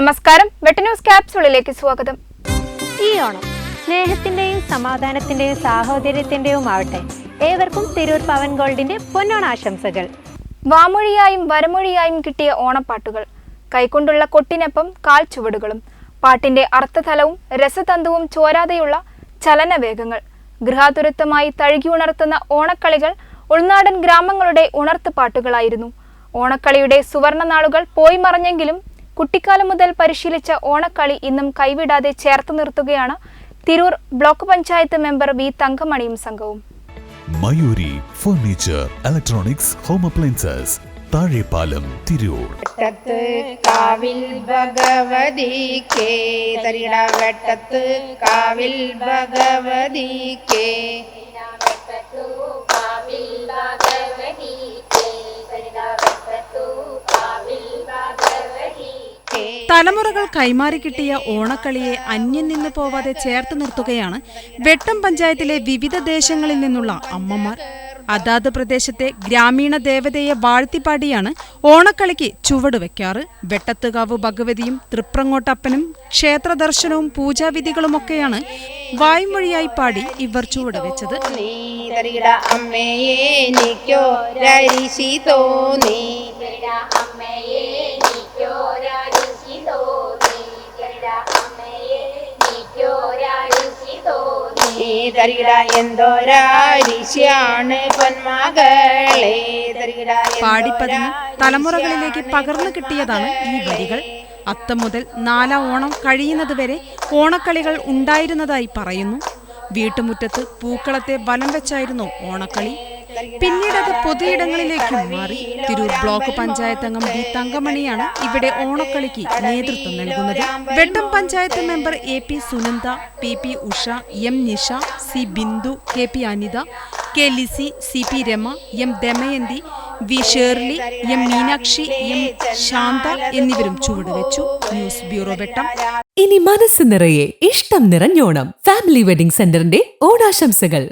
നമസ്കാരം. വെട്ട ന്യൂസ് ക്യാപ്സുളിലേക്ക് സ്വാഗതം. ഈ ഓണം സ്നേഹത്തിന്റെയും സമാധാനത്തിന്റെയും സാഹോദര്യത്തിന്റെയും ആവട്ടെ ഏവർക്കും തിരൂർ പവൻ ഗോൾഡിന്റെ പൊന്നോണാശംസകൾ വാമൊഴിയായും വരമൊഴിയായും കിട്ടിയ ഓണപ്പാട്ടുകൾ കൈകൊണ്ടുള്ള കൊട്ടിനൊപ്പം കാൽ ചുവടുകളും പാട്ടിന്റെ അർത്ഥതലവും രസതന്തുവും ചോരാതെയുള്ള ചലനവേഗങ്ങൾ ഗൃഹാതുരത്വമായി തഴുകിയുണർത്തുന്ന ഓണക്കളികൾ ഉൾനാടൻ ഗ്രാമങ്ങളുടെ ഉണർത്തുപാട്ടുകളായിരുന്നു. ഓണക്കളിയുടെ സുവർണ നാളുകൾ പോയി മറഞ്ഞെങ്കിലും കുട്ടിക്കാലം മുതൽ പരിശീലിച്ച ഓണക്കളി ഇന്നും കൈവിടാതെ ചേർത്ത് നിർത്തുകയാണ്. Tirur block panchayat member V തങ്കമണിയും സംഘവും. Mayuri furniture electronics home appliances Thazhepalam Tirur. കാവിൽ ഭഗവതി തരിട വെട്ടത്ത് കാവിൽ ഭഗവതിക്കേ തലമുറകൾ കൈമാറി കിട്ടിയ ഓണക്കളിയെ അന്യം നിന്ന് പോവാതെ ചേർത്ത് നിർത്തുകയാണ് വെട്ടം പഞ്ചായത്തിലെ വിവിധ ദേശങ്ങളിൽ നിന്നുള്ള അമ്മമാർ. അതാത് പ്രദേശത്തെ ഗ്രാമീണ ദേവതയെ വാഴ്ത്തിപ്പാടിയാണ് ഓണക്കളിക്ക് ചുവട് വെക്കാറ്. വെട്ടത്തുകാവ് ഭഗവതിയും തൃപ്രങ്ങോട്ടപ്പനും ക്ഷേത്ര ദർശനവും പൂജാവിധികളുമൊക്കെയാണ് വായ്മൊഴിയായി പാടി ഇവർ ചുവട് വെച്ചത്. അമ്മയെ നീ തരിട എന്തോരാരിശിയാണ് പൊന്മകളെ. തരിട പാടിപ്പതിഞ്ഞ് തലമുറകളിലേക്ക് പകർന്നു കിട്ടിയതാണ് ഈ വരികൾ. അത്തം മുതൽ നാലാം ഓണം കഴിയുന്നത് വരെ ഓണക്കളികൾ ഉണ്ടായിരുന്നതായി പറയുന്നു. വീട്ടുമുറ്റത്ത് പൂക്കളത്തെ വലം വെച്ചായിരുന്നു ഓണക്കളി. പിന്നീട് അത് പൊതുയിടങ്ങളിലേക്കും മാറി. തിരൂർ ബ്ലോക്ക് പഞ്ചായത്ത് അംഗം വി തങ്കമണിയാണ് ഇവിടെ ഓണക്കളിക്ക് നേതൃത്വം നൽകുന്നത്. Vettam panchayat member A P Sunanda P P Usha M Nisha C Bindu K P Anitha K Lissy C P Rama M Damayanthi V Shirley M Meenakshi M Shantha എന്നിവരും ചുവടുവെച്ചു. News bureau വെട്ടം. ഇനി മനസ്സ് നിറയെ ഇഷ്ടം നിറഞ്ഞോണം. Family wedding സെന്ററിന്റെ ഓണാശംസകൾ.